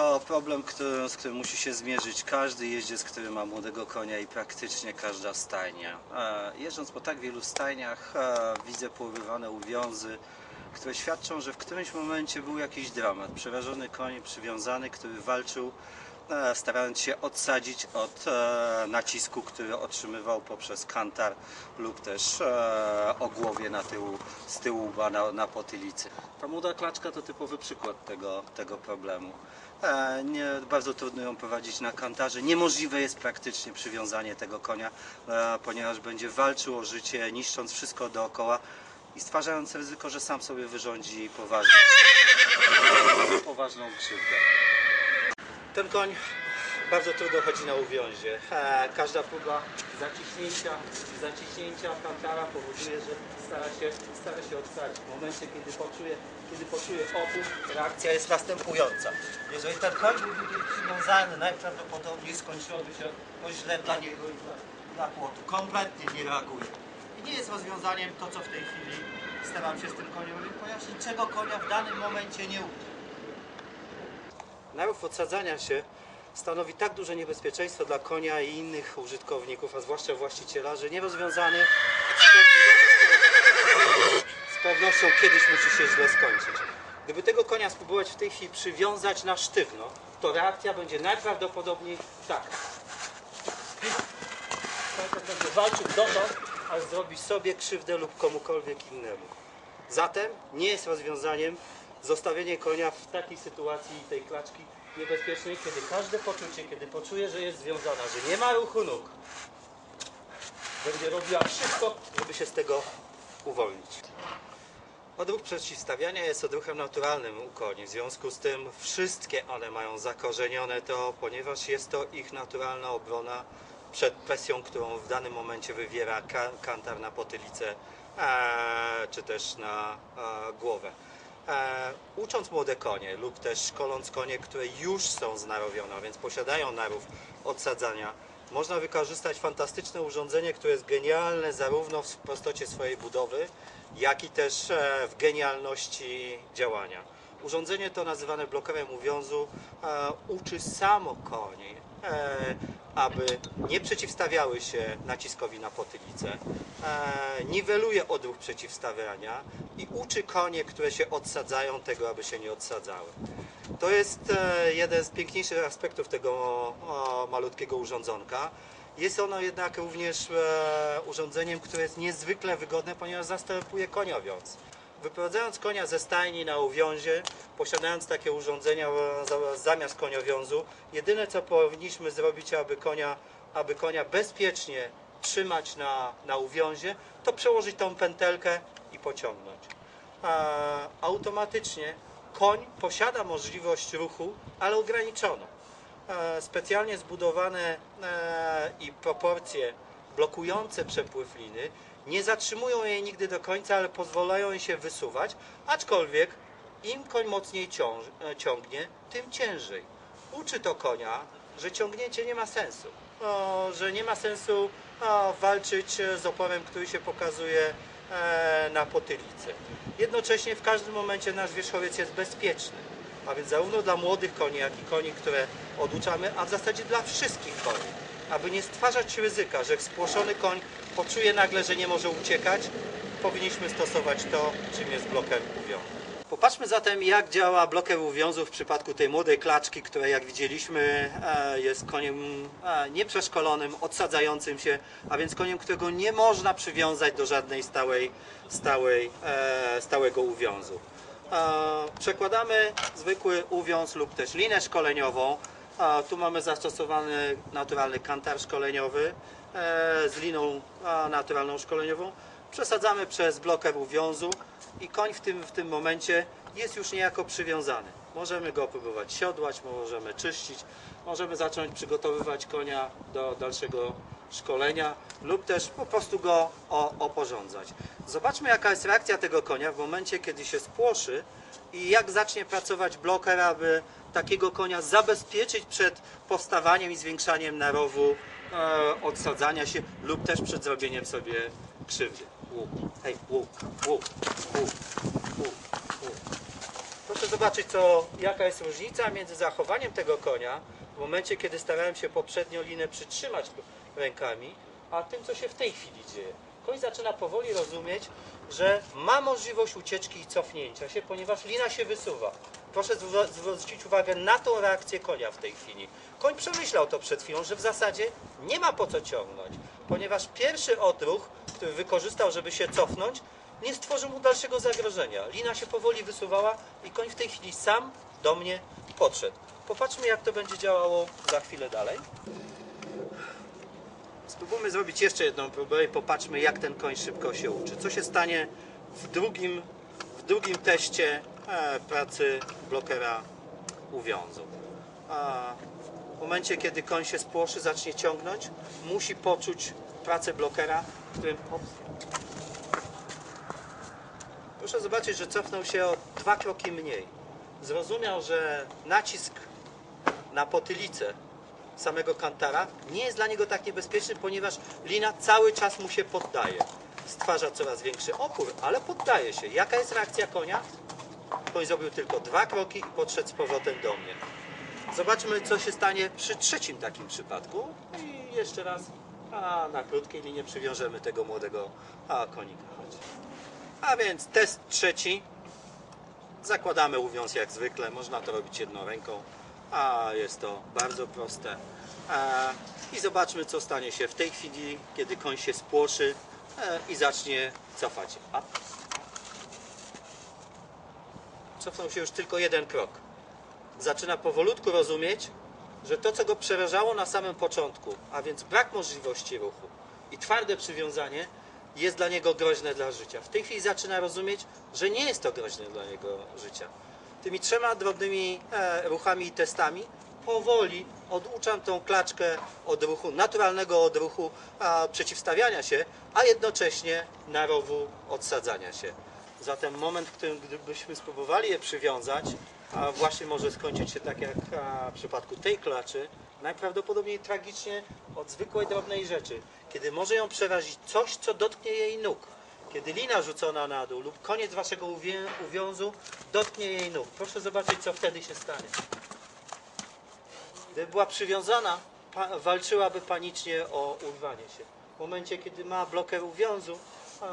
To problem, który, z którym musi się zmierzyć każdy jeździec, który ma młodego konia i praktycznie każda stajnia. E, Jeżdżąc po tak wielu stajniach e, widzę porywane uwiązy, które świadczą, że w którymś momencie był jakiś dramat. Przerażony koń przywiązany, który walczył, starając się odsadzić od e, nacisku, który otrzymywał poprzez kantar lub też e, ogłowie na tyłu, z tyłu na, na potylicy. Ta młoda klaczka to typowy przykład tego, tego problemu. E, nie, bardzo trudno ją prowadzić na kantarze. Niemożliwe jest praktycznie przywiązanie tego konia, e, ponieważ będzie walczył o życie, niszcząc wszystko dookoła i stwarzając ryzyko, że sam sobie wyrządzi poważną, poważną krzywdę. Ten koń bardzo trudno chodzi na uwiązie. E, każda próba zaciśnięcia, zaciśnięcia kantara powoduje, że stara się, stara się odsadzić. W momencie, kiedy poczuje, kiedy poczuje opór, reakcja jest następująca. Jeżeli ten koń byłby przywiązany, najprawdopodobniej skończyłoby się to źle dla niego i dla, dla płotu. Kompletnie nie reaguje. I nie jest rozwiązaniem to, co w tej chwili staram się z tym koniem ponieważ niczego konia w danym momencie nie uczy. Narów odsadzania się stanowi tak duże niebezpieczeństwo dla konia i innych użytkowników, a zwłaszcza właściciela, że nierozwiązany z pewnością, kiedyś musi się źle skończyć. Gdyby tego konia spróbować w tej chwili przywiązać na sztywno, to reakcja będzie najprawdopodobniej taka. Będzie walczył dotąd, aż zrobi sobie krzywdę lub komukolwiek innemu. Zatem nie jest rozwiązaniem zostawienie konia w takiej sytuacji tej klaczki niebezpiecznej, kiedy każde poczucie, kiedy poczuje, że jest związana, że nie ma ruchu nóg, będzie robiła wszystko, żeby się z tego uwolnić. Odruch przeciwstawiania jest odruchem naturalnym u koni. W związku z tym wszystkie one mają zakorzenione to, ponieważ jest to ich naturalna obrona przed presją, którą w danym momencie wywiera ka- kantar na potylicę czy też na głowę. E, ucząc młode konie lub też szkoląc konie, które już są znarowione, a więc posiadają narów odsadzania, można wykorzystać fantastyczne urządzenie, które jest genialne zarówno w prostocie swojej budowy, jak i też e, w genialności działania. Urządzenie to nazywane blokerem uwiązu e, uczy samo koni, e, aby nie przeciwstawiały się naciskowi na potylicę, e, niweluje odruch przeciwstawiania i uczy konie, które się odsadzają, tego, aby się nie odsadzały. To jest e, jeden z piękniejszych aspektów tego o, malutkiego urządzonka. Jest ono jednak również e, urządzeniem, które jest niezwykle wygodne, ponieważ zastępuje koniowiąz. Wyprowadzając konia ze stajni na uwiązie, posiadając takie urządzenia e, za- zamiast koniowiązu, jedyne co powinniśmy zrobić, aby konia, aby konia bezpiecznie trzymać na, na uwiązie, to przełożyć tą pętelkę i pociągnąć. A, automatycznie koń posiada możliwość ruchu, ale ograniczoną. E, Specjalnie zbudowane e, i proporcje blokujące przepływ liny nie zatrzymują jej nigdy do końca, ale pozwalają jej się wysuwać, aczkolwiek im koń mocniej e, ciągnie, tym ciężej. Uczy to konia, że ciągnięcie nie ma sensu, o, że nie ma sensu o, walczyć e, z oporem, który się pokazuje e, na potylicy. Jednocześnie w każdym momencie nasz wierzchowiec jest bezpieczny. A więc zarówno dla młodych koni, jak i koni, które oduczamy, a w zasadzie dla wszystkich koni. Aby nie stwarzać ryzyka, że spłoszony koń poczuje nagle, że nie może uciekać, powinniśmy stosować to, czym jest bloker uwiązu. Popatrzmy zatem, jak działa bloker uwiązu w przypadku tej młodej klaczki, która jak widzieliśmy e, jest koniem e, nieprzeszkolonym, odsadzającym się, a więc koniem, którego nie można przywiązać do żadnej stałej, stałej, e, stałego uwiązu. Przekładamy zwykły uwiąz lub też linę szkoleniową. A Tu mamy zastosowany naturalny kantar szkoleniowy e, z liną naturalną szkoleniową. Przesadzamy przez bloker uwiązu i koń w tym, w tym momencie jest już niejako przywiązany. Możemy go próbować siodłać, możemy czyścić, możemy zacząć przygotowywać konia do dalszego szkolenia lub też po prostu go oporządzać. Zobaczmy jaka jest reakcja tego konia w momencie, kiedy się spłoszy i jak zacznie pracować bloker, aby takiego konia zabezpieczyć przed powstawaniem i zwiększaniem narowu e, odsadzania się lub też przed zrobieniem sobie krzywdy. Łuk, hej, łuk, łuk, łuk, łuk, łuk. Proszę zobaczyć, co, jaka jest różnica między zachowaniem tego konia w momencie, kiedy starałem się poprzednio linę przytrzymać rękami, a tym, co się w tej chwili dzieje. Koń zaczyna powoli rozumieć, że ma możliwość ucieczki i cofnięcia się, ponieważ lina się wysuwa. Proszę zwrócić uwagę na tą reakcję konia w tej chwili. Koń przemyślał to przed chwilą, że w zasadzie nie ma po co ciągnąć, ponieważ pierwszy odruch, który wykorzystał, żeby się cofnąć, nie stworzył mu dalszego zagrożenia. Lina się powoli wysuwała i koń w tej chwili sam do mnie podszedł. Popatrzmy, jak to będzie działało za chwilę dalej. Spróbujmy zrobić jeszcze jedną próbę i popatrzmy, jak ten koń szybko się uczy. Co się stanie w drugim, w drugim teście pracy blokera uwiązu. W momencie, kiedy koń się spłoszy, zacznie ciągnąć, musi poczuć pracę blokera, którym Proszę zobaczyć, że cofnął się o dwa kroki mniej. Zrozumiał, że nacisk na potylicę samego kantara nie jest dla niego tak niebezpieczny, ponieważ lina cały czas mu się poddaje. Stwarza coraz większy opór, ale poddaje się. Jaka jest reakcja konia? Koń zrobił tylko dwa kroki i podszedł z powrotem do mnie. Zobaczmy, co się stanie przy trzecim takim przypadku. I jeszcze raz a na krótkiej linie przywiążemy tego młodego a, konika. Chodź. A więc test trzeci. Zakładamy uwiąz jak zwykle. Można to robić jedną ręką. A jest to bardzo proste. I zobaczmy, co stanie się w tej chwili, kiedy koń się spłoszy e, i zacznie cofać. Cofnął się już tylko jeden krok. Zaczyna powolutku rozumieć, że to, co go przerażało na samym początku, a więc brak możliwości ruchu i twarde przywiązanie, jest dla niego groźne dla życia. W tej chwili zaczyna rozumieć, że nie jest to groźne dla jego życia. Tymi trzema drobnymi e, ruchami i testami powoli oduczam tą klaczkę odruchu, naturalnego odruchu a, przeciwstawiania się, a jednocześnie narowu odsadzania się. Zatem moment, w którym gdybyśmy spróbowali je przywiązać, a właśnie może skończyć się tak jak w przypadku tej klaczy, najprawdopodobniej tragicznie od zwykłej drobnej rzeczy, kiedy może ją przerazić coś, co dotknie jej nóg. Kiedy lina rzucona na dół lub koniec waszego uwiązu dotknie jej nóg. Proszę zobaczyć, co wtedy się stanie. Gdyby była przywiązana, walczyłaby panicznie o urwanie się. W momencie, kiedy ma bloker uwiązu,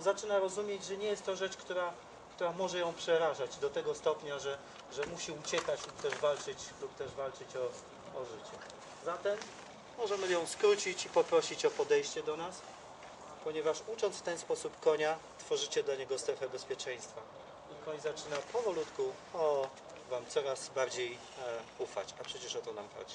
zaczyna rozumieć, że nie jest to rzecz, która, która może ją przerażać do tego stopnia, że, że musi uciekać lub też walczyć, lub też walczyć o, o życie. Zatem możemy ją skrócić i poprosić o podejście do nas, ponieważ ucząc w ten sposób konia, tworzycie dla niego strefę bezpieczeństwa. I koń zaczyna powolutku o, Wam coraz bardziej e, ufać, a przecież o to nam chodzi.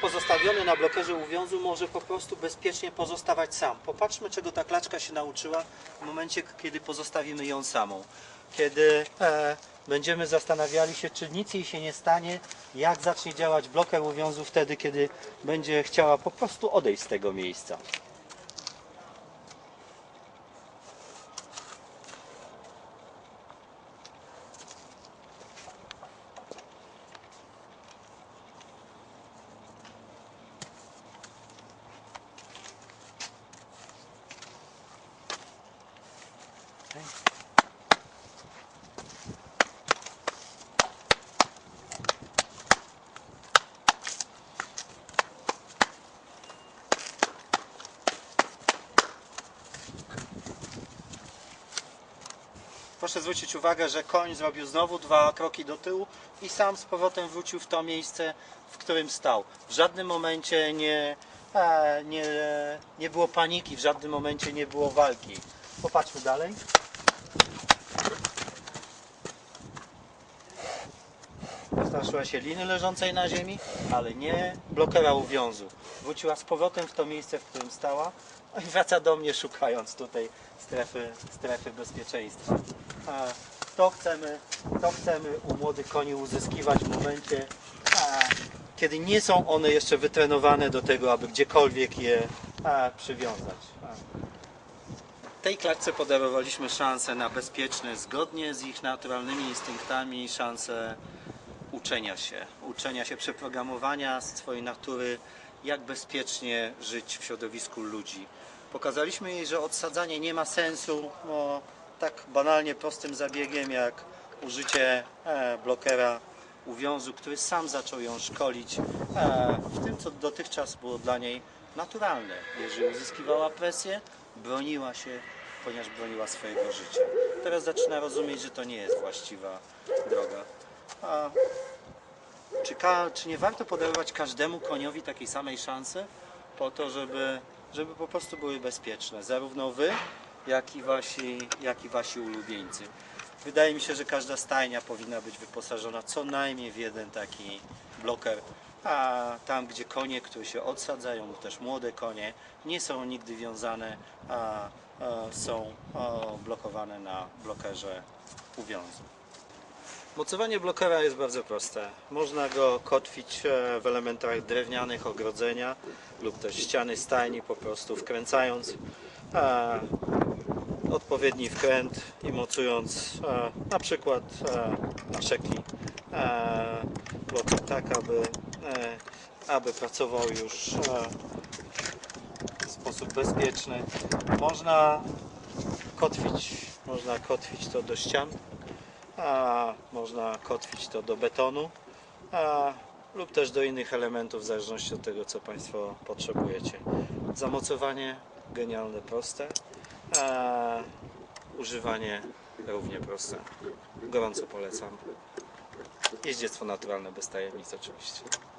Pozostawiony na blokerze uwiązu może po prostu bezpiecznie pozostawać sam. Popatrzmy, czego ta klaczka się nauczyła w momencie, kiedy pozostawimy ją samą. Kiedy e, będziemy zastanawiali się, czy nic jej się nie stanie, jak zacznie działać bloker uwiązu wtedy, kiedy będzie chciała po prostu odejść z tego miejsca. Proszę zwrócić uwagę, że koń zrobił znowu dwa kroki do tyłu i sam z powrotem wrócił w to miejsce, w którym stał. W żadnym momencie nie, e, nie, nie było paniki, w żadnym momencie nie było walki. Popatrzmy dalej. Straszyła się liny leżącej na ziemi, ale nie blokera uwiązu. Wróciła z powrotem w to miejsce, w którym stała i wraca do mnie szukając tutaj strefy, strefy bezpieczeństwa. A to chcemy, to chcemy u młodych koni uzyskiwać w momencie, a, kiedy nie są one jeszcze wytrenowane do tego, aby gdziekolwiek je a, przywiązać. A. Tej klatce podarowaliśmy szansę na bezpieczne, zgodnie z ich naturalnymi instynktami, szansę uczenia się, uczenia się przeprogramowania swojej natury, jak bezpiecznie żyć w środowisku ludzi. Pokazaliśmy jej, że odsadzanie nie ma sensu no, tak banalnie prostym zabiegiem jak użycie e, blokera uwiązu, który sam zaczął ją szkolić e, w tym, co dotychczas było dla niej naturalne. Jeżeli uzyskiwała presję, broniła się, ponieważ broniła swojego życia. Teraz zaczyna rozumieć, że to nie jest właściwa droga. A czy, czy nie warto podarować każdemu koniowi takiej samej szansy po to, żeby, żeby po prostu były bezpieczne, zarówno wy, jak i, wasi, jak i wasi ulubieńcy. Wydaje mi się, że każda stajnia powinna być wyposażona co najmniej w jeden taki bloker, a tam, gdzie konie, które się odsadzają, lub też młode konie, nie są nigdy wiązane, a, są blokowane na blokerze uwiązu. Mocowanie blokera jest bardzo proste. Można go kotwić e, w elementach drewnianych ogrodzenia lub też ściany stajni, po prostu wkręcając odpowiedni wkręt i mocując e, na przykład e, na szekli e, tak, aby, e, aby pracował już e, w sposób bezpieczny. Można kotwić, można kotwić to do ścian a można kotwić to do betonu a, lub też do innych elementów w zależności od tego co Państwo potrzebujecie. Zamocowanie genialne, proste, a używanie równie proste. Gorąco polecam. Jeździectwo naturalne bez tajemnic oczywiście.